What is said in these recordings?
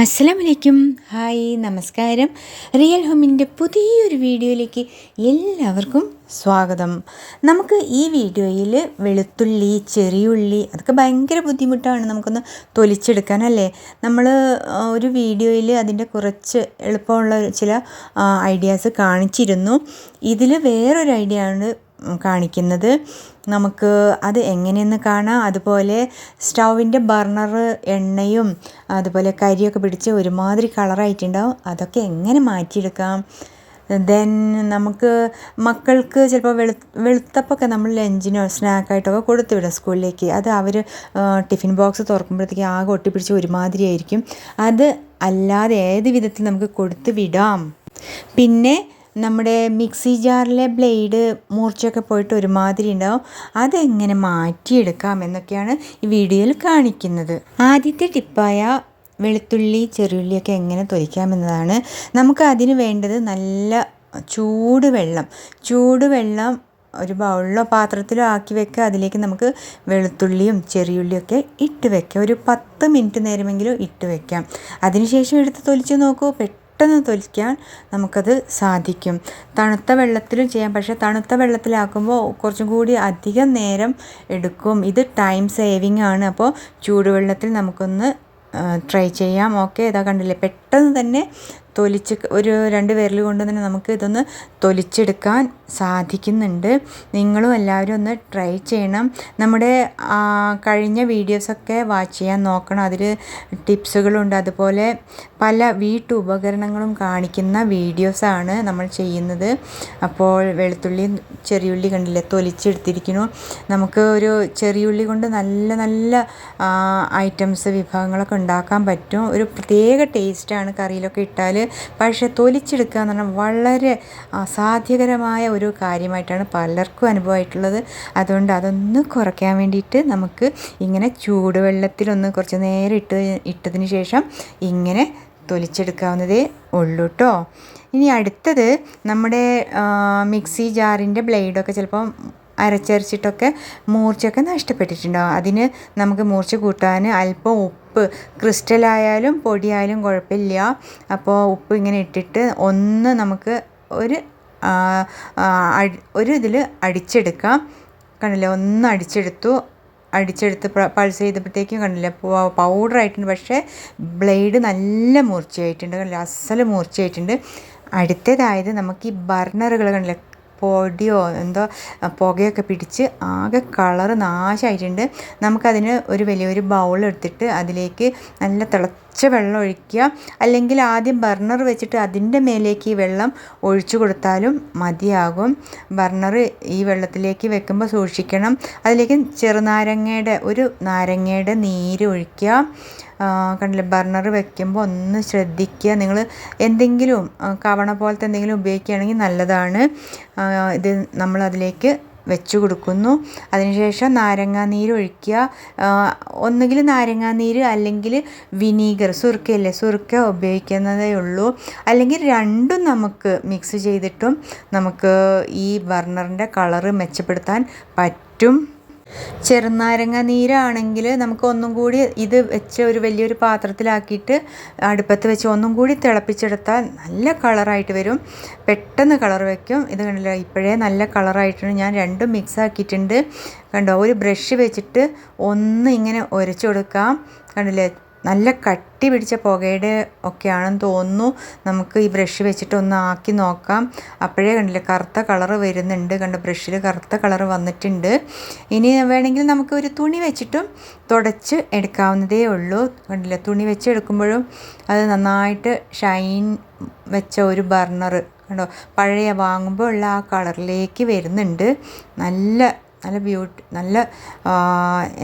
അസ്സലാമു അലൈക്കും ഹായ് നമസ്കാരം. റിയൽ ഹോമിന്റെ പുതിയൊരു വീഡിയോയിലേക്ക് എല്ലാവർക്കും സ്വാഗതം. നമുക്ക് ഈ വീഡിയോയിൽ വെളുത്തുള്ളി ചെറിയുള്ളി അതൊക്കെ ഭയങ്കര ബുദ്ധിമുട്ടാണ് നമുക്കൊന്ന് തൊലിച്ചെടുക്കാൻ അല്ലേ നമ്മൾ ഒരു വീഡിയോയിൽ അതിന്റെ കുറച്ച് എളുപ്പമുള്ള ചില ഐഡിയാസ് കാണിച്ചിരുന്നു. ഇതിൽ വേറൊരു ഐഡിയ ആണ് കാണിക്കുന്നത്. നമുക്ക് അത് എങ്ങനെയെന്ന് കാണാം. അതുപോലെ സ്റ്റൗവിന്റെ ബർണർ എണ്ണയും അതുപോലെ കരിയൊക്കെ പിടിച്ച് ഒരുമാതിരി കളറായിട്ടുണ്ടാവും. അതൊക്കെ എങ്ങനെ മാറ്റിയെടുക്കാം? ദെൻ നമുക്ക് മക്കൾക്ക് ചിലപ്പോൾ വെളു വെളുത്തപ്പൊക്കെ നമ്മൾ ലഞ്ചിനോ സ്നാക്കായിട്ടൊക്കെ കൊടുത്തു വിടാം സ്കൂളിലേക്ക്. അത് അവർ ടിഫിൻ ബോക്സ് തുറക്കുമ്പോഴത്തേക്ക് ആകെ ഒട്ടിപ്പിടിച്ച് ഒരുമാതിരി ആയിരിക്കും. അത് അല്ലാതെ ഏത് വിധത്തിൽ നമുക്ക് കൊടുത്തു വിടാം? പിന്നെ നമ്മുടെ മിക്സി ജാറിലെ ബ്ലേഡ് മൂർച്ചയൊക്കെ പോയിട്ട് ഒരുമാതിരി ഉണ്ടാവും. അതെങ്ങനെ മാറ്റിയെടുക്കാം എന്നൊക്കെയാണ് ഈ വീഡിയോയിൽ കാണിക്കുന്നത്. ആദ്യത്തെ ടിപ്പായ വെളുത്തുള്ളി ചെറിയുള്ളിയൊക്കെ എങ്ങനെ തൊലിക്കാമെന്നതാണ് നമുക്ക് അതിന് വേണ്ടത് നല്ല ചൂടുവെള്ളം ചൂടുവെള്ളം ഒരു ബൗളിലോ പാത്രത്തിലോ ആക്കി വെക്കുക. അതിലേക്ക് നമുക്ക് വെളുത്തുള്ളിയും ചെറിയുള്ളിയൊക്കെ ഇട്ട് വെക്കാം ഒരു പത്ത് മിനിറ്റ് നേരമെങ്കിലും ഇട്ട് വെക്കാം. അതിനുശേഷം എടുത്ത് തൊലിച്ച് നോക്കൂ. പെട്ടെന്ന് തൊലിക്കാൻ നമുക്കത് സാധിക്കും. തണുത്ത വെള്ളത്തിലും ചെയ്യാം. പക്ഷേ തണുത്ത വെള്ളത്തിലാക്കുമ്പോൾ കുറച്ചും കൂടി അധികം നേരം എടുക്കും. ഇത് ടൈം സേവിങ് ആണ്. അപ്പോൾ ചൂടുവെള്ളത്തിൽ നമുക്കൊന്ന് ട്രൈ ചെയ്യാം. ഓക്കെ ഇതാ കണ്ടില്ലേ? പെട്ടെന്ന് തന്നെ തൊലിച്ച് ഒരു രണ്ട് വിരൽ കൊണ്ട് തന്നെ നമുക്ക് ഇതൊന്ന് തൊലിച്ചെടുക്കാൻ സാധിക്കുന്നുണ്ട്. നിങ്ങളും എല്ലാവരും ഒന്ന് ട്രൈ ചെയ്യണം. നമ്മുടെ കഴിഞ്ഞ വീഡിയോസൊക്കെ വാച്ച് ചെയ്യാൻ നോക്കണം. അതിൽ ടിപ്സുകളുണ്ട്. അതുപോലെ പല വീട്ടുപകരണങ്ങളും കാണിക്കുന്ന വീഡിയോസാണ് നമ്മൾ ചെയ്യുന്നത്. അപ്പോൾ വെളുത്തുള്ളി ചെറിയുള്ളി കണ്ടില്ലേ തൊലിച്ചെടുത്തിരിക്കുന്നു. നമുക്ക് ഒരു ചെറിയുള്ളി കൊണ്ട് നല്ല നല്ല ഐറ്റംസ് വിഭവങ്ങളൊക്കെ ഉണ്ടാക്കാൻ പറ്റും. ഒരു പ്രത്യേക ടേസ്റ്റാണ് കറിയിലൊക്കെ ഇട്ടാൽ. പക്ഷേ തൊലിച്ചെടുക്കുക എന്ന് പറഞ്ഞാൽ വളരെ അസാധ്യകരമായ ഒരു കാര്യമായിട്ടാണ് പലർക്കും അനുഭവമായിട്ടുള്ളത്. അതുകൊണ്ട് അതൊന്ന് കുറയ്ക്കാൻ വേണ്ടിയിട്ട് നമുക്ക് ഇങ്ങനെ ചൂടുവെള്ളത്തിലൊന്ന് കുറച്ച് നേരം ഇട്ട് ഇട്ടതിന് ശേഷം ഇങ്ങനെ തൊലിച്ചെടുക്കാവുന്നതേ ഉള്ളൂ കേട്ടോ ഇനി അടുത്തത് നമ്മുടെ മിക്സി ജാറിന്റെ ബ്ലേഡൊക്കെ ചിലപ്പം അരച്ചരച്ചിട്ടൊക്കെ മൂർച്ചയൊക്കെ നഷ്ടപ്പെട്ടിട്ടുണ്ടാവും അതിന് നമുക്ക് മൂർച്ച കൂട്ടാൻ അല്പം ഉപ്പ് ക്രിസ്റ്റലായാലും പൊടിയായാലും കുഴപ്പമില്ല. അപ്പോൾ ഉപ്പ് ഇങ്ങനെ ഇട്ടിട്ട് ഒന്ന് നമുക്ക് ഒരു ഒരു ഇതിൽ അടിച്ചെടുക്കാം. കണ്ടില്ലേ? ഒന്ന് അടിച്ചെടുത്തു. അടിച്ചെടുത്ത് പൾസ് ചെയ്തപ്പോഴത്തേക്കും കണ്ടില്ല? പൗഡർ ആയിട്ടുണ്ട്. പക്ഷേ ബ്ലേഡ് നല്ല മൂർച്ചയായിട്ടുണ്ട്. കണ്ടില്ല? അസൽ മൂർച്ചയായിട്ടുണ്ട്. അടുത്തതായത് നമുക്ക് ഈ ബർണറുകൾ കണ്ടില്ല? പൊടിയോ എന്തോ പുകയൊക്കെ പിടിച്ച് ആകെ കളറ് നാശമായിട്ടുണ്ട് നമുക്കതിന് ഒരു വലിയൊരു ബൗൾ എടുത്തിട്ട് അതിലേക്ക് നല്ല തിളച്ച വെള്ളം ഒഴിക്കുക. അല്ലെങ്കിൽ ആദ്യം ബർണർ വെച്ചിട്ട് അതിന്റെ മേലേക്ക് ഈ വെള്ളം ഒഴിച്ചു കൊടുത്താലും മതിയാകും. ബർണർ ഈ വെള്ളത്തിലേക്ക് വെക്കുമ്പോൾ സൂക്ഷിക്കണം. അതിലേക്ക് ചെറുനാരങ്ങയുടെ ഒരു നാരങ്ങയുടെ നീര് ഒഴിക്കുക. കണ്ടില്ലേ? ബർണർ വെക്കുമ്പോൾ ഒന്ന് ശ്രദ്ധിക്കുക. നിങ്ങൾ എന്തെങ്കിലും കവണ പോലത്തെ എന്തെങ്കിലും ഉപയോഗിക്കുകയാണെങ്കിൽ നല്ലതാണ്. ഇത് നമ്മൾ അതിലേക്ക് വെച്ച് കൊടുക്കുന്നു അതിനുശേഷം നാരങ്ങാനീര് ഒഴിക്കുക. ഒന്നുകിൽ നാരങ്ങാനീര് അല്ലെങ്കിൽ വിനീഗർ സുർക്കയല്ലേ? സുർക്ക ഉപയോഗിക്കുന്നതേ ഉള്ളൂ. അല്ലെങ്കിൽ രണ്ടും നമുക്ക് മിക്സ് ചെയ്തിട്ടും നമുക്ക് ഈ ബർണറിന്റെ കളറ് മെച്ചപ്പെടുത്താൻ പറ്റും. ചെറുനാരങ്ങ നീരാണെങ്കിൽ നമുക്ക് ഒന്നും കൂടി ഇത് വെച്ച് ഒരു വലിയൊരു പാത്രത്തിലാക്കിയിട്ട് അടുപ്പത്ത് വെച്ച് ഒന്നും കൂടി തിളപ്പിച്ചെടുത്താൽ നല്ല കളറായിട്ട് വരും. പെട്ടെന്ന് കളർ വയ്ക്കും ഇത് കണ്ടില്ല? ഇപ്പോഴേ നല്ല കളറായിട്ടുണ്ട്. ഞാൻ രണ്ടും മിക്സ് ആക്കിയിട്ടുണ്ട്. കണ്ടോ? ഒരു ബ്രഷ് വെച്ചിട്ട് ഒന്ന് ഇങ്ങനെ ഉരച്ചു കൊടുക്കാം. കണ്ടില്ലേ? നല്ല കട്ടി പിടിച്ച പുകയുടെ ഒക്കെയാണെന്ന് തോന്നുന്നു. നമുക്ക് ഈ ബ്രഷ് വെച്ചിട്ട് ഒന്ന് ആക്കി നോക്കാം. അപ്പോഴേ കണ്ടില്ലേ കറുത്ത കളർ വരുന്നുണ്ട്. കണ്ട ബ്രഷിൽ കറുത്ത കളർ വന്നിട്ടുണ്ട്. ഇനി വേണമെങ്കിൽ നമുക്ക് ഒരു തുണി വെച്ചിട്ടും തുടച്ച് എടുക്കാവുന്നതേ ഉള്ളൂ. കണ്ടില്ലേ തുണി വെച്ച് എടുക്കുമ്പോഴും അത് നന്നായിട്ട് ഷൈൻ വെച്ച ഒരു ബർണർ കണ്ടോ പഴയ വാങ്ങുമ്പോൾ ഉള്ള ആ കളറിലേക്ക് വരുന്നുണ്ട്. നല്ല നല്ല ബ്യൂട്ടി നല്ല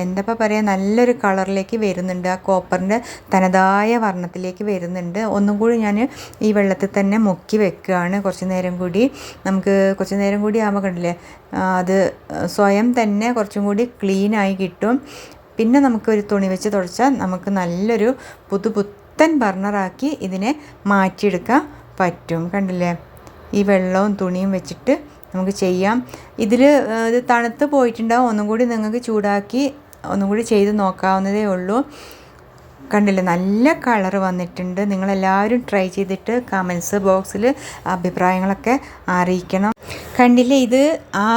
എന്താ പറയുക നല്ലൊരു കളറിലേക്ക് വരുന്നുണ്ട്. ആ കോപ്പറിന്റെ തനതായ വർണത്തിലേക്ക് വരുന്നുണ്ട്. ഒന്നും കൂടി ഞാൻ ഈ വെള്ളത്തിൽ തന്നെ മുക്കി വെക്കുകയാണ് കുറച്ച് നേരം കൂടി. നമുക്ക് കുറച്ച് നേരം കൂടി ആകുമ്പോൾ കണ്ടില്ലേ അത് സ്വയം തന്നെ കുറച്ചും കൂടി ക്ലീനായി കിട്ടും. പിന്നെ നമുക്കൊരു തുണി വെച്ച് തുടച്ചാൽ നമുക്ക് നല്ലൊരു പുതുപുത്തൻ ബർണറാക്കി ഇതിനെ മാറ്റിയെടുക്കാൻ പറ്റും. കണ്ടില്ലേ? ഈ വെള്ളവും തുണിയും വെച്ചിട്ട് നമുക്ക് ചെയ്യാം. ഇതിൽ ഇത് തണുത്ത് പോയിട്ടുണ്ടാവും. ഒന്നും കൂടി നിങ്ങൾക്ക് ചൂടാക്കി ഒന്നും കൂടി ചെയ്ത് നോക്കാവുന്നതേ ഉള്ളൂ. കണ്ടില്ലേ നല്ല കളർ വന്നിട്ടുണ്ട്. നിങ്ങളെല്ലാവരും ട്രൈ ചെയ്തിട്ട് കമൻസ് ബോക്സിൽ അഭിപ്രായങ്ങളൊക്കെ അറിയിക്കണം. കണ്ടില്ലേ? ഇത് ആ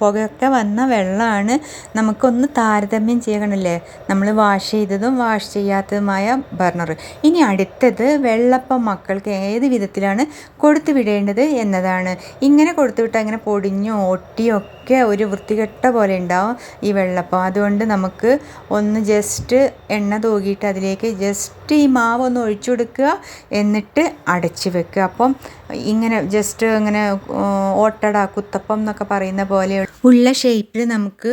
പുകയൊക്കെ വന്ന വെള്ളമാണ് നമുക്കൊന്ന് താരതമ്യം ചെയ്യണമല്ലേ നമ്മൾ വാഷ് ചെയ്തതും വാഷ് ചെയ്യാത്തതുമായ ബർണർ ഇനി അടുത്തത് വെള്ളപ്പം മക്കൾക്ക് ഏത് വിധത്തിലാണ് കൊടുത്തു വിടേണ്ടത് എന്നതാണ്. ഇങ്ങനെ കൊടുത്തു വിട്ടാൽ ഇങ്ങനെ പൊടിഞ്ഞോ ഒട്ടിയോ ഒക്കെ ഒരു വൃത്തികെട്ട പോലെ ഉണ്ടാവും ഈ വെള്ളപ്പം. അതുകൊണ്ട് നമുക്ക് ഒന്ന് ജസ്റ്റ് എണ്ണ തൂകിയിട്ട് അതിലേക്ക് ജസ്റ്റ് ഈ മാവ് ഒന്ന് ഒഴിച്ചു കൊടുക്കുക എന്നിട്ട് അടച്ചു വെക്കുക. അപ്പം ഇങ്ങനെ ജസ്റ്റ് ഇങ്ങനെ ഓട്ടട കുത്തപ്പം എന്നൊക്കെ പറയുന്ന പോലെ ഉള്ള ഷേപ്പിൽ നമുക്ക്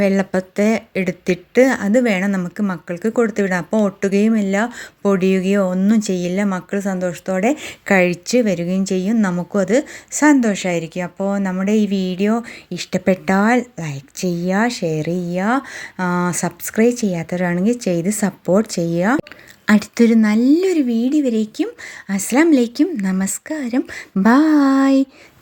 വെള്ളപ്പത്തെ എടുത്തിട്ട് അത് വേണം നമുക്ക് മക്കൾക്ക് കൊടുത്തു വിടാം അപ്പോൾ ഒട്ടുകയുമില്ല പൊടിയുകയോ ഒന്നും ചെയ്യില്ല. മക്കൾ സന്തോഷത്തോടെ കഴിച്ച് വരികയും ചെയ്യും. നമുക്കും അത് സന്തോഷമായിരിക്കും അപ്പോൾ നമ്മുടെ ഈ വീഡിയോ ഇഷ്ടപ്പെട്ടാൽ ലൈക്ക് ചെയ്യുക ഷെയർ ചെയ്യുക സബ്സ്ക്രൈബ് ചെയ്യാത്തവരാണെങ്കിൽ ചെയ്ത് സപ്പോർട്ട് ചെയ്യുക. അടുത്തൊരു നല്ലൊരു വീഡിയോ വരേക്കും. വലൈക്കും നമസ്കാരം. Bye